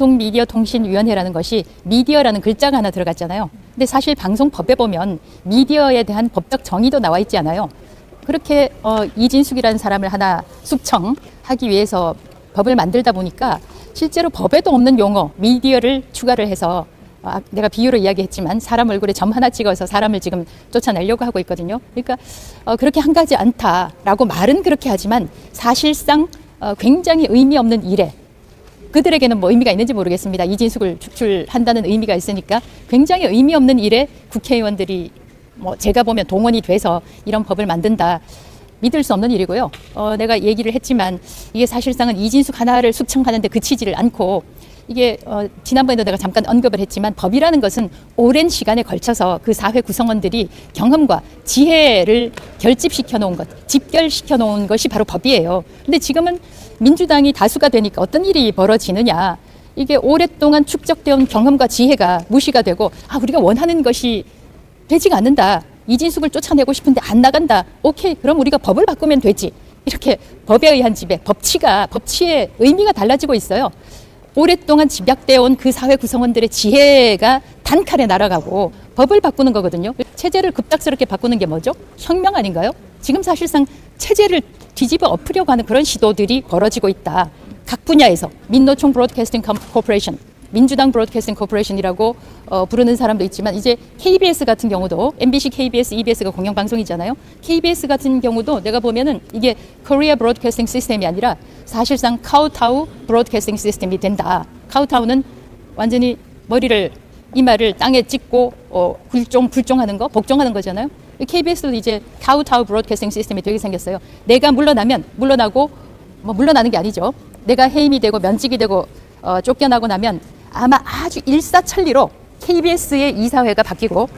방송미디어 통신위원회라는 것이 미디어라는 글자가 하나 들어갔잖아요. 근데 사실 방송법에 보면 미디어에 대한 법적 정의도 나와 있지 않아요. 그렇게 어, 이진숙이라는 사람을 하나 숙청하기 위해서 법을 만들다 보니까 실제로 법에도 없는 용어 미디어를 추가를 해서 아, 내가 비유로 이야기했지만 사람 얼굴에 점 하나 찍어서 사람을 지금 쫓아내려고 하고 있거든요. 그러니까 어, 그렇게 한 가지 않다라고 말은 그렇게 하지만 사실상 어, 굉장히 의미 없는 일에 그들에게는 뭐 의미가 있는지 모르겠습니다. 이진숙을 축출한다는 의미가 있으니까 굉장히 의미 없는 일에 국회의원들이 뭐 제가 보면 동원이 돼서 이런 법을 만든다. 믿을 수 없는 일이고요. 어, 내가 얘기를 했지만 이게 사실상은 이진숙 하나를 숙청하는데 그치지를 않고 이게 어, 지난번에도 내가 잠깐 언급을 했지만 법이라는 것은 오랜 시간에 걸쳐서 그 사회 구성원들이 경험과 지혜를 결집시켜 놓은 것, 집결시켜 놓은 것이 바로 법이에요. 근데 지금은 민주당이 다수가 되니까 어떤 일이 벌어지느냐. 이게 오랫동안 축적되어 온 경험과 지혜가 무시가 되고 아 우리가 원하는 것이 되지가 않는다. 이진숙을 쫓아내고 싶은데 안 나간다. 오케이. 그럼 우리가 법을 바꾸면 되지. 이렇게 법에 의한 지배, 법치가 법치의 의미가 달라지고 있어요. 오랫동안 집약되어 온 그 사회 구성원들의 지혜가 단칼에 날아가고 법을 바꾸는 거거든요. 체제를 급작스럽게 바꾸는 게 뭐죠? 혁명 아닌가요? 지금 사실상 체제를 뒤집어 엎으려고 하는 그런 시도들이 벌어지고 있다. 각 분야에서 민노총 브로드캐스팅 코퍼레이션, 민주당 브로드캐스팅 코퍼레이션이라고 어, 부르는 사람도 있지만 이제 KBS 같은 경우도 MBC, KBS, EBS가 공영 방송이잖아요. KBS 같은 경우도 내가 보면은 이게 코리아 브로드캐스팅 시스템이 아니라 사실상 카우타우 브로드캐스팅 시스템이 된다. 카우타우는 완전히 머리를 이마를 땅에 찍고 어, 굴종 불종하는 거, 복종하는 거잖아요. KBS도 이제 카우타우 브로드캐스팅 시스템이 되게 생겼어요. 내가 물러나면 물러나고 뭐 물러나는 게 아니죠. 내가 해임이 되고 면직이 되고 어, 쫓겨나고 나면 아마 아주 일사천리로 KBS의 이사회가 바뀌고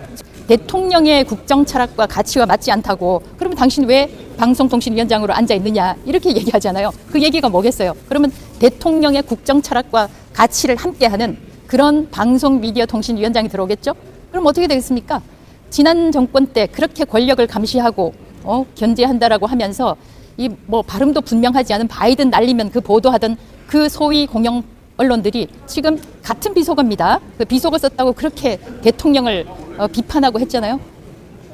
대통령의 국정 철학과 가치와 맞지 않다고 그러면 당신 왜 방송통신위원장으로 앉아 있느냐 이렇게 얘기하잖아요. 그 얘기가 뭐겠어요? 그러면 대통령의 국정 철학과 가치를 함께하는 그런 방송 미디어 통신위원장이 들어오겠죠? 그럼 어떻게 되겠습니까? 지난 정권 때 그렇게 권력을 감시하고 어, 견제한다라고 하면서 이 뭐 발음도 분명하지 않은 바이든 날리면 그 보도하던 그 소위 공영 언론들이 지금 같은 비속어입니다. 그 비속어 썼다고 그렇게 대통령을 어, 비판하고 했잖아요.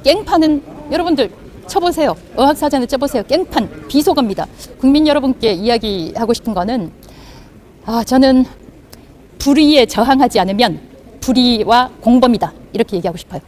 깽판은 여러분들 쳐보세요. 어학사전에 쳐보세요. 깽판 비속어입니다. 국민 여러분께 이야기하고 싶은 거는 아 저는 불의에 저항하지 않으면 불의와 공범이다 이렇게 얘기하고 싶어요.